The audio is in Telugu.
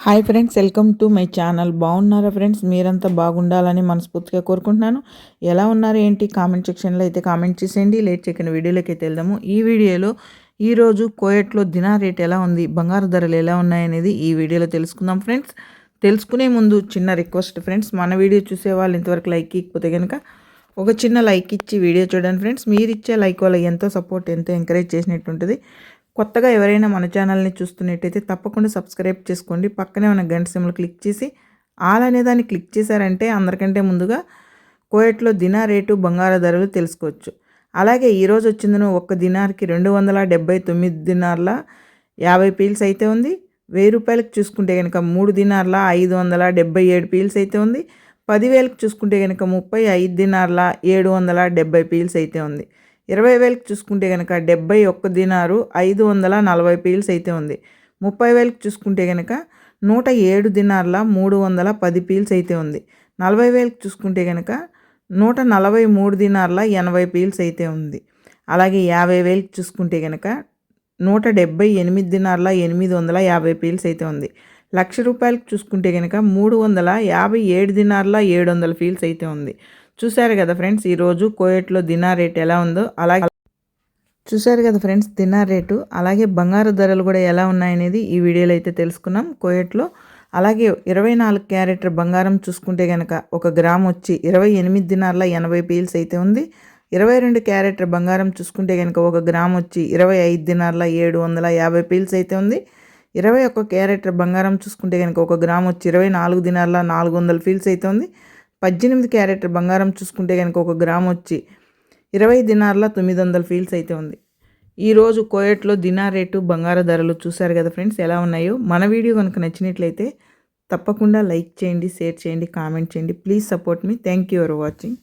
Hi friends welcome to my channel బాగున్నారా ఫ్రెండ్స్ మీరంతా బాగుండాలని మనస్ఫూర్తిగా కోరుకుంటున్నాను. ఎలా ఉన్నారు ఏంటి? కామెంట్ సెక్షన్లో అయితే కామెంట్ చేసేయండి. లేట్ చేయకుండా వీడియోలోకి అయితే వెళ్దాము. ఈ వీడియోలో ఈరోజు కోయట్లో దినా రేట్ ఎలా ఉంది బంగారు ధరలు ఎలా ఉన్నాయనేది ఈ వీడియోలో తెలుసుకుందాం ఫ్రెండ్స్ తెలుసుకునే ముందు చిన్న రిక్వెస్ట్ ఫ్రెండ్స్ మన వీడియో చూసే వాళ్ళు ఇంతవరకు లైక్ ఇకపోతే కనుక ఒక చిన్న లైక్ ఇచ్చి వీడియో చూడండి ఫ్రెండ్స్ మీరు ఇచ్చే లైక్ వల్ల ఎంతో సపోర్ట్ ఎంతో ఎంకరేజ్ చేసినట్టు ఉంటుంది కొత్తగా ఎవరైనా మన ఛానల్ని చూస్తున్నట్టయితే తప్పకుండా సబ్స్క్రైబ్ చేసుకోండి. పక్కనే ఉన్న గంట సిమ్లు క్లిక్ చేసి ఆల్ అనే దాన్ని క్లిక్ చేశారంటే అందరికంటే ముందుగా కోయట్లో దినా రేటు బంగారు ధరలు తెలుసుకోవచ్చు. అలాగే ఈరోజు వచ్చిందను ఒక్క దినార్కి రెండు వందల డెబ్బై తొమ్మిది దినార్ల యాభై పీల్స్ అయితే ఉంది. వెయ్యి రూపాయలకు చూసుకుంటే కనుక మూడు దినార్ల ఐదు వందల డెబ్బై ఏడు పీల్స్ అయితే ఉంది. పదివేలకు చూసుకుంటే కనుక ముప్పై ఐదు దినార్ల ఏడు వందల డెబ్బై పీల్స్ అయితే ఉంది. ఇరవై వేలకు చూసుకుంటే కనుక డెబ్బై ఒక్క దినారు ఐదు వందల నలభై పీల్స్ అయితే ఉంది. ముప్పై వేలకు చూసుకుంటే కనుక నూట ఏడు దినార్ల మూడు వందల పది పీల్స్ అయితే ఉంది. నలభై వేలకు చూసుకుంటే కనుక నూట నలభై మూడు దినార్ల ఎనభై పీల్స్ అయితే ఉంది. అలాగే యాభై వేలకు చూసుకుంటే కనుక నూట డెబ్బై ఎనిమిది దినార్ల ఎనిమిది వందల యాభై పీల్స్ అయితే ఉంది. లక్ష రూపాయలకు చూసుకుంటే కనుక మూడు వందల యాభై ఏడు దినార్ల ఏడు వందల ఫీల్స్ అయితే ఉంది. చూశారు కదా ఫ్రెండ్స్ ఈరోజు కోయట్లో దినార్ రేట్ ఎలా ఉందో అలాగే చూశారు కదా ఫ్రెండ్స్ దినార్ రేటు అలాగే బంగారు ధరలు కూడా ఎలా ఉన్నాయనేది ఈ వీడియోలో అయితే తెలుసుకున్నాం కోయట్లో. అలాగే ఇరవై నాలుగు క్యారెట్ బంగారం చూసుకుంటే కనుక ఒక గ్రామ్ వచ్చి ఇరవై ఎనిమిది దినార్ల ఎనభై పీల్స్ అయితే ఉంది. ఇరవై రెండు క్యారెట్ బంగారం చూసుకుంటే కనుక ఒక గ్రామ్ వచ్చి ఇరవై ఐదు దినార్ల ఏడు వందల యాభై పీల్స్ అయితే ఉంది. ఇరవై ఒక్క క్యారెట్ బంగారం చూసుకుంటే కనుక ఒక గ్రామ్ వచ్చి ఇరవై నాలుగు దినార్ల నాలుగు వందల ఫీల్స్ అయితే ఉంది. పద్దెనిమిది క్యారెట్ బంగారం చూసుకుంటే కనుక ఒక గ్రామ్ వచ్చి ఇరవై దినార్ల తొమ్మిది వందల ఫీల్స్ అయితే ఉంది. ఈరోజు కోయట్లో దినార్ రేటు బంగారు ధరలు చూశారు కదా ఫ్రెండ్స్ ఎలా ఉన్నాయో? మన వీడియో కనుక నచ్చినట్లయితే తప్పకుండా లైక్ చేయండి షేర్ చేయండి కామెంట్ చేయండి. Please support me. Thank you for watching.